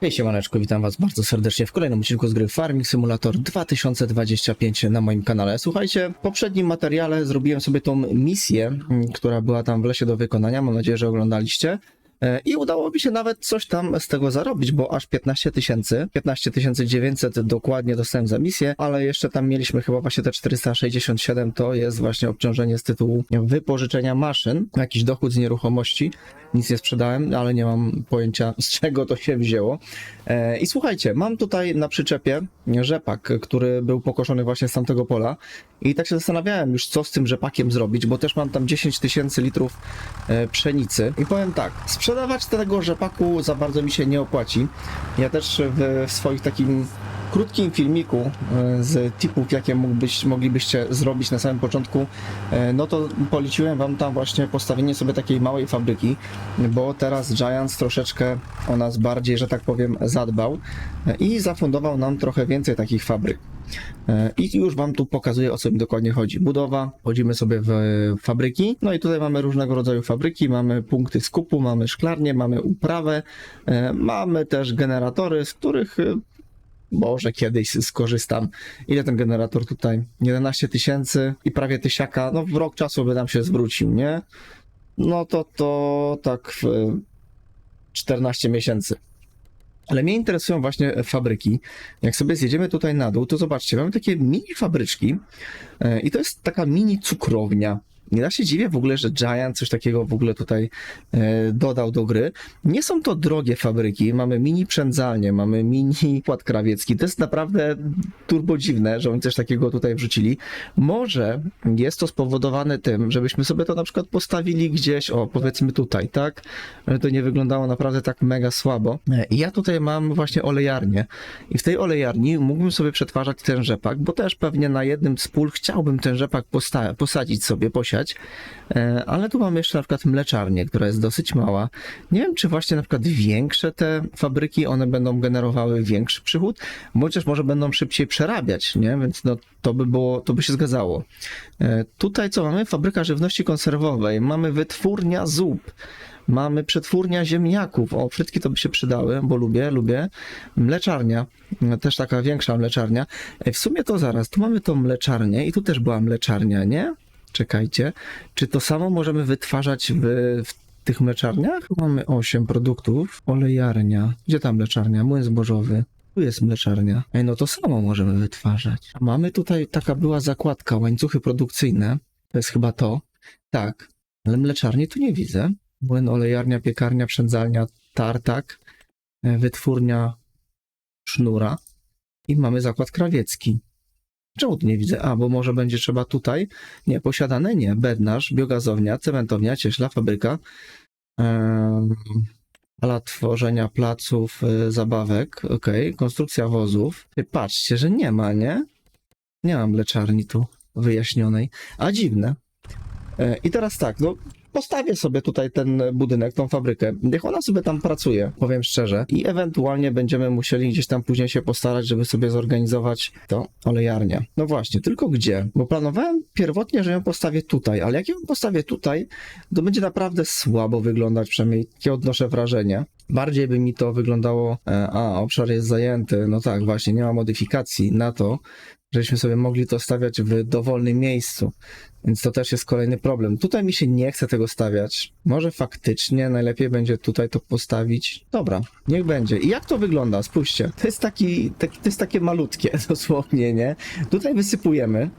Hej siemaneczko, witam was bardzo serdecznie w kolejnym odcinku z gry Farming Simulator 2025 na moim kanale. Słuchajcie, w poprzednim materiale zrobiłem sobie tą misję, która była tam w lesie do wykonania, mam nadzieję, że oglądaliście. E, I udało mi się nawet coś tam z tego zarobić, bo aż 15 tysięcy, 15 900 dokładnie dostałem za misję, ale jeszcze tam mieliśmy chyba właśnie te 467, to jest właśnie obciążenie z tytułu wypożyczenia maszyn, jakiś dochód z nieruchomości. Nic nie sprzedałem, ale nie mam pojęcia z czego to się wzięło. E, I słuchajcie, mam tutaj na przyczepie rzepak, który był pokoszony właśnie z tamtego pola. I tak się zastanawiałem już, co z tym rzepakiem zrobić, bo też mam tam 10 tysięcy litrów e, pszenicy. I powiem tak, sprzedawać tego rzepaku za bardzo mi się nie opłaci. Ja też w, w swoich takim krótkim filmiku e, z tipów, jakie mógłbyś, moglibyście zrobić na samym początku, e, no to poleciłem wam tam właśnie postawienie sobie takiej małej fabryki, bo teraz Giants troszeczkę o nas bardziej, że tak powiem, zadbał e, i zafundował nam trochę więcej takich fabryk. I już Wam tu pokazuję, o co mi dokładnie chodzi. Budowa, wchodzimy sobie w fabryki, no i tutaj mamy różnego rodzaju fabryki, mamy punkty skupu, mamy szklarnię, mamy uprawę, mamy też generatory, z których może kiedyś skorzystam. Ile ten generator tutaj? 11 tysięcy i prawie tysiaka, no w rok czasu by nam się zwrócił, nie? No to to tak w 14 miesięcy. Ale mnie interesują właśnie fabryki. Jak sobie zjedziemy tutaj na dół, to zobaczcie, mamy takie mini fabryczki e, i to jest taka mini cukrownia. Nie da się dziwię w ogóle, że Giant coś takiego w ogóle tutaj e, dodał do gry. Nie są to drogie fabryki. Mamy mini przędzalnię, mamy mini płat krawiecki. To jest naprawdę turbo dziwne, że oni coś takiego tutaj wrzucili. Może jest to spowodowane tym, żebyśmy sobie to na przykład postawili gdzieś, o powiedzmy tutaj, tak? Żeby to nie wyglądało naprawdę tak mega słabo. I ja tutaj mam właśnie olejarnię. I w tej olejarni mógłbym sobie przetwarzać ten rzepak, bo też pewnie na jednym z pól chciałbym ten rzepak posta- posadzić sobie, posiać. E, Ale tu mamy jeszcze na przykład mleczarnię, która jest dosyć mała. Nie wiem, czy właśnie na przykład większe te fabryki, one będą generowały większy przychód, też może będą szybciej przerabiać, nie? Więc no, to by było, to by się zgadzało. E, Tutaj co mamy? Fabryka żywności konserwowej, mamy wytwórnia zup. Mamy przetwórnia ziemniaków. O, frytki to by się przydały, bo lubię, lubię. Mleczarnia, no, też taka większa mleczarnia. W sumie to zaraz, tu mamy tą mleczarnię i tu też była mleczarnia, nie? Czekajcie. Czy to samo możemy wytwarzać w, w tych mleczarniach? Mamy 8 produktów. Olejarnia. Gdzie ta mleczarnia? Młyn zbożowy. Tu jest mleczarnia. Ej, no to samo możemy wytwarzać. A mamy tutaj, taka była zakładka, łańcuchy produkcyjne. To jest chyba to. Tak. Ale mleczarni tu nie widzę. Młyn, olejarnia, piekarnia, przędzalnia, tartak, e, wytwórnia sznura i mamy zakład krawiecki. Czemu tu nie widzę? A, bo może będzie trzeba tutaj. Nie, posiadane nie. Bednarz, biogazownia, cementownia, cieśla, fabryka. Ala tworzenia placów y, zabawek. Okej, konstrukcja wozów. Patrzcie, że nie ma, nie? Nie mam mleczarni tu wyjaśnionej. A dziwne. E, I teraz tak, no postawię sobie tutaj ten budynek, tą fabrykę. Niech ona sobie tam pracuje, powiem szczerze. I ewentualnie będziemy musieli gdzieś tam później się postarać, żeby sobie zorganizować to olejarnię. No właśnie, tylko gdzie? Bo planowałem pierwotnie, że ją postawię tutaj, ale jak ją postawię tutaj, to będzie naprawdę słabo wyglądać, przynajmniej takie odnoszę wrażenie. Bardziej by mi to wyglądało, e, a obszar jest zajęty, no tak, właśnie, nie ma modyfikacji na to, żebyśmy sobie mogli to stawiać w dowolnym miejscu. Więc to też jest kolejny problem. Tutaj mi się nie chce tego stawiać. Może faktycznie najlepiej będzie tutaj to postawić. Dobra, niech będzie. I jak to wygląda? Spójrzcie. To jest taki, taki to jest takie malutkie dosłownie, nie? Tutaj wysypujemy.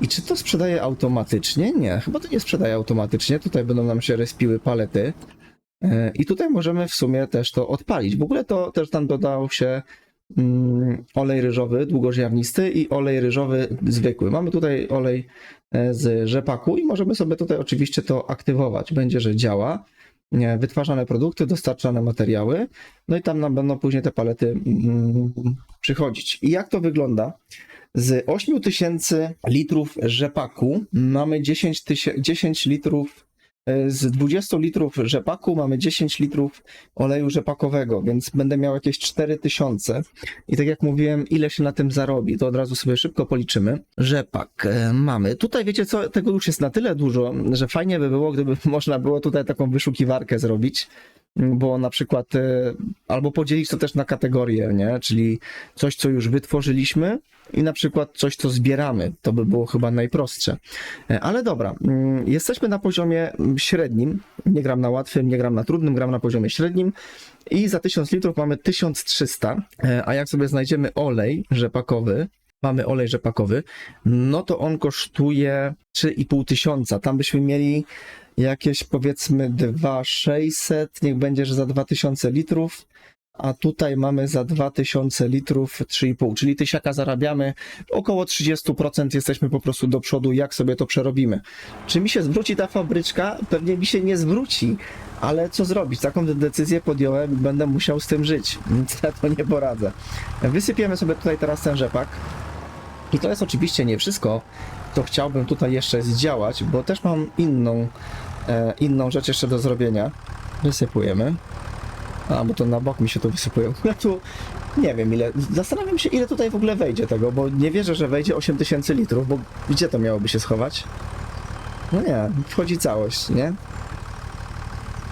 I czy to sprzedaje automatycznie? Nie, chyba to nie sprzedaje automatycznie. Tutaj będą nam się respiły palety. E, I tutaj możemy w sumie też to odpalić. W ogóle to też tam dodał się mm, olej ryżowy długoziarnisty i olej ryżowy zwykły. Mamy tutaj olej z rzepaku i możemy sobie tutaj oczywiście to aktywować. Będzie, że działa. Nie, Wytwarzane produkty, dostarczane materiały, no i tam nam będą później te palety mm, przychodzić. I jak to wygląda? Z 8000 litrów rzepaku mamy 10, tysię- 10 litrów e, z 20 litrów rzepaku mamy 10 litrów oleju rzepakowego, więc będę miał jakieś 4000. I tak jak mówiłem, ile się na tym zarobi, to od razu sobie szybko policzymy. Rzepak e, mamy. Tutaj wiecie co, tego już jest na tyle dużo, że fajnie by było, gdyby można było tutaj taką wyszukiwarkę zrobić. Bo na przykład e, albo podzielić to też na kategorie, nie? Czyli coś, co już wytworzyliśmy i na przykład coś, co zbieramy. To by było chyba najprostsze. E, Ale dobra, mm, jesteśmy na poziomie średnim. Nie gram na łatwym, nie gram na trudnym, gram na poziomie średnim. I za 1000 litrów mamy 1300. E, A jak sobie znajdziemy olej rzepakowy, mamy olej rzepakowy, no to on kosztuje 3,5 tysiąca. Tam byśmy mieli jakieś powiedzmy 2600, niech będzie, że za 2000 litrów, a tutaj mamy za 2000 litrów 3,5, czyli tysiaka zarabiamy, około 30% jesteśmy po prostu do przodu, jak sobie to przerobimy. Czy mi się zwróci ta fabryczka? Pewnie mi się nie zwróci, ale co zrobić? Taką decyzję podjąłem będę musiał z tym żyć, więc ja to nie poradzę. Wysypiemy sobie tutaj teraz ten rzepak. I to jest oczywiście nie wszystko, co chciałbym tutaj jeszcze zdziałać, bo też mam inną, e, inną rzecz jeszcze do zrobienia. Wysypujemy. A, bo to na bok mi się tu wysypują. Ja tu nie wiem ile. Zastanawiam się, ile tutaj w ogóle wejdzie tego, bo nie wierzę, że wejdzie 8000 litrów, bo gdzie to miałoby się schować? No nie, wchodzi całość, nie?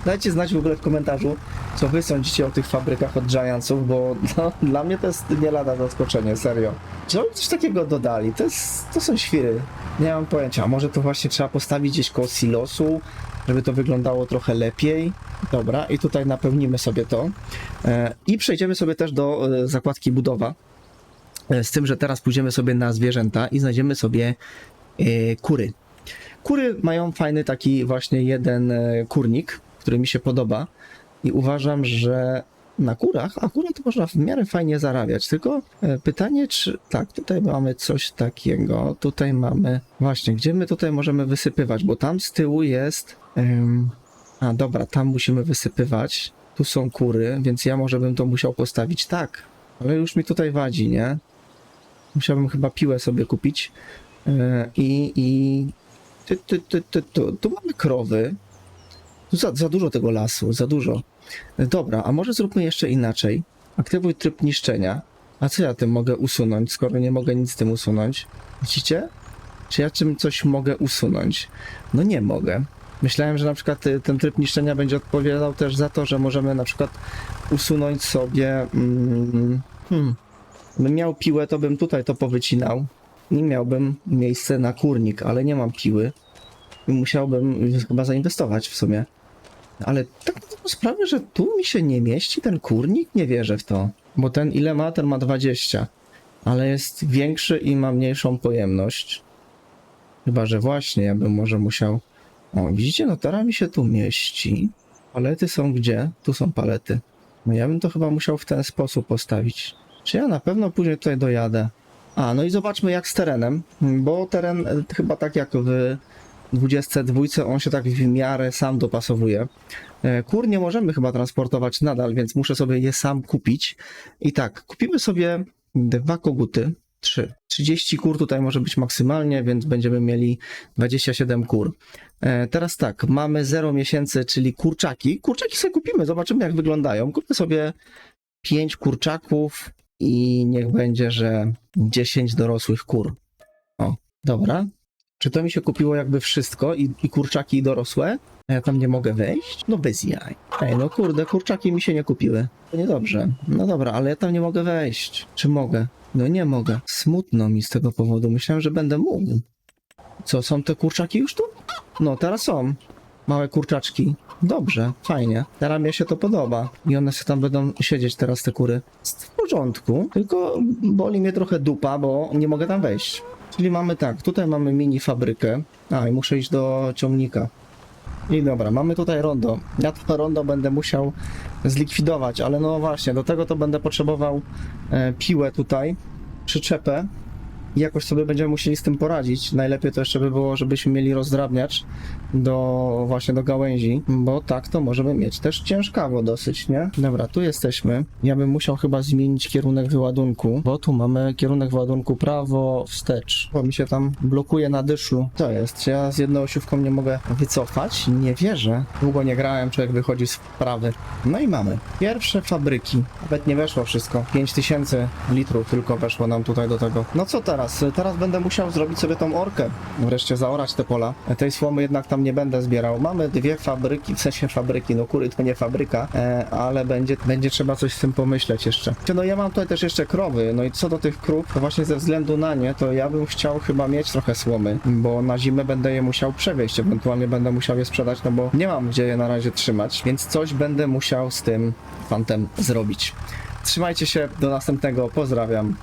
Dajcie znać w ogóle w komentarzu, co wy sądzicie o tych fabrykach od Giantsów, bo no, dla mnie to jest nie lada zaskoczenie, serio. Czy oni coś takiego dodali? To, jest, to są świry. Nie mam pojęcia. Może to właśnie trzeba postawić gdzieś koło silosu, żeby to wyglądało trochę lepiej. Dobra, i tutaj napełnimy sobie to. E, I przejdziemy sobie też do e, zakładki budowa. E, Z tym, że teraz pójdziemy sobie na zwierzęta i znajdziemy sobie kury. Kury mają fajny taki właśnie jeden kurnik, który mi się podoba i uważam, że na kurach akurat można w miarę fajnie zarabiać. Tylko e, pytanie, czy tak, tutaj mamy coś takiego, tutaj mamy właśnie, gdzie my tutaj możemy wysypywać, bo tam z tyłu jest. em, a dobra, tam musimy wysypywać. Tu są kury, więc ja może bym to musiał postawić tak, ale już mi tutaj wadzi, nie? Musiałbym chyba piłę sobie kupić. E, I, i ty, ty, ty, tu, tu mamy krowy. Za, za dużo tego lasu, za dużo. Dobra, a może zróbmy jeszcze inaczej. Aktywuj tryb niszczenia. A co ja tym mogę usunąć, skoro nie mogę nic z tym usunąć? Widzicie? Czy ja czym coś mogę usunąć? No nie mogę. Myślałem, że na przykład y, ten tryb niszczenia będzie odpowiadał też za to, że możemy na przykład usunąć sobie. Mm, hmm, bym miał piłę, to bym tutaj to powycinał i miałbym miejsce na kurnik, ale nie mam piły i musiałbym chyba zainwestować w sumie. Ale tak na sprawę, że tu mi się nie mieści ten kurnik, nie wierzę w to. Bo ten ile ma? Ten ma 20. Ale jest większy i ma mniejszą pojemność. Chyba, że właśnie ja bym może musiał... O, widzicie, no teraz mi się tu mieści. Palety są gdzie? Tu są palety. No ja bym to chyba musiał w ten sposób postawić. Czy ja na pewno później tutaj dojadę? A, no i zobaczmy jak z terenem, bo teren e, chyba tak jak w 22 on się tak w miarę sam dopasowuje. E, Kur nie możemy chyba transportować nadal, więc muszę sobie je sam kupić. I tak, kupimy sobie dwa koguty, trzy. 30 kur tutaj może być maksymalnie, więc będziemy mieli 27 kur. E, Teraz tak, mamy 0 miesięcy, czyli kurczaki. Kurczaki sobie kupimy, zobaczymy jak wyglądają. Kupmy sobie 5 kurczaków i niech będzie, że 10 dorosłych kur. O, dobra. Czy to mi się kupiło jakby wszystko i, i kurczaki i dorosłe? A ja tam nie mogę wejść? No bez jaj. Ej, no kurde, kurczaki mi się nie kupiły. To niedobrze. No dobra, ale ja tam nie mogę wejść. Czy mogę? No nie mogę. Smutno mi z tego powodu. Myślałem, że będę mógł. Co, są te kurczaki już tu? No, teraz są. Małe kurczaczki. Dobrze, fajnie. Teraz mi się to podoba. I one sobie tam będą siedzieć teraz, te kury. W porządku, tylko boli mnie trochę dupa, bo nie mogę tam wejść. Czyli mamy tak, tutaj mamy mini fabrykę. A, i muszę iść do ciągnika. I dobra, mamy tutaj rondo. Ja to rondo będę musiał zlikwidować, ale no właśnie, do tego to będę potrzebował e, piłę tutaj, przyczepę. Jakoś sobie będziemy musieli z tym poradzić. Najlepiej to jeszcze by było, żebyśmy mieli rozdrabniacz do właśnie do gałęzi, bo tak to możemy mieć też ciężkawo dosyć, nie? Dobra, tu jesteśmy. Ja bym musiał chyba zmienić kierunek wyładunku, bo tu mamy kierunek wyładunku prawo, wstecz, bo mi się tam blokuje na dyszlu. Co jest? Ja z jedną osiówką nie mogę wycofać? Nie wierzę. Długo nie grałem, człowiek wychodzi z wprawy. No i mamy. Pierwsze fabryki. Nawet nie weszło wszystko. 5000 litrów tylko weszło nam tutaj do tego. No co teraz? Teraz będę musiał zrobić sobie tą orkę. Wreszcie zaorać te pola. Tej słomy jednak tam nie będę zbierał. Mamy dwie fabryki, w sensie fabryki, no kury to nie fabryka, e, ale będzie, będzie trzeba coś z tym pomyśleć jeszcze. No ja mam tutaj też jeszcze krowy, no i co do tych krów, to właśnie ze względu na nie, to ja bym chciał chyba mieć trochę słomy, bo na zimę będę je musiał przewieźć, ewentualnie będę musiał je sprzedać, no bo nie mam gdzie je na razie trzymać, więc coś będę musiał z tym fantem zrobić. Trzymajcie się, do następnego, pozdrawiam.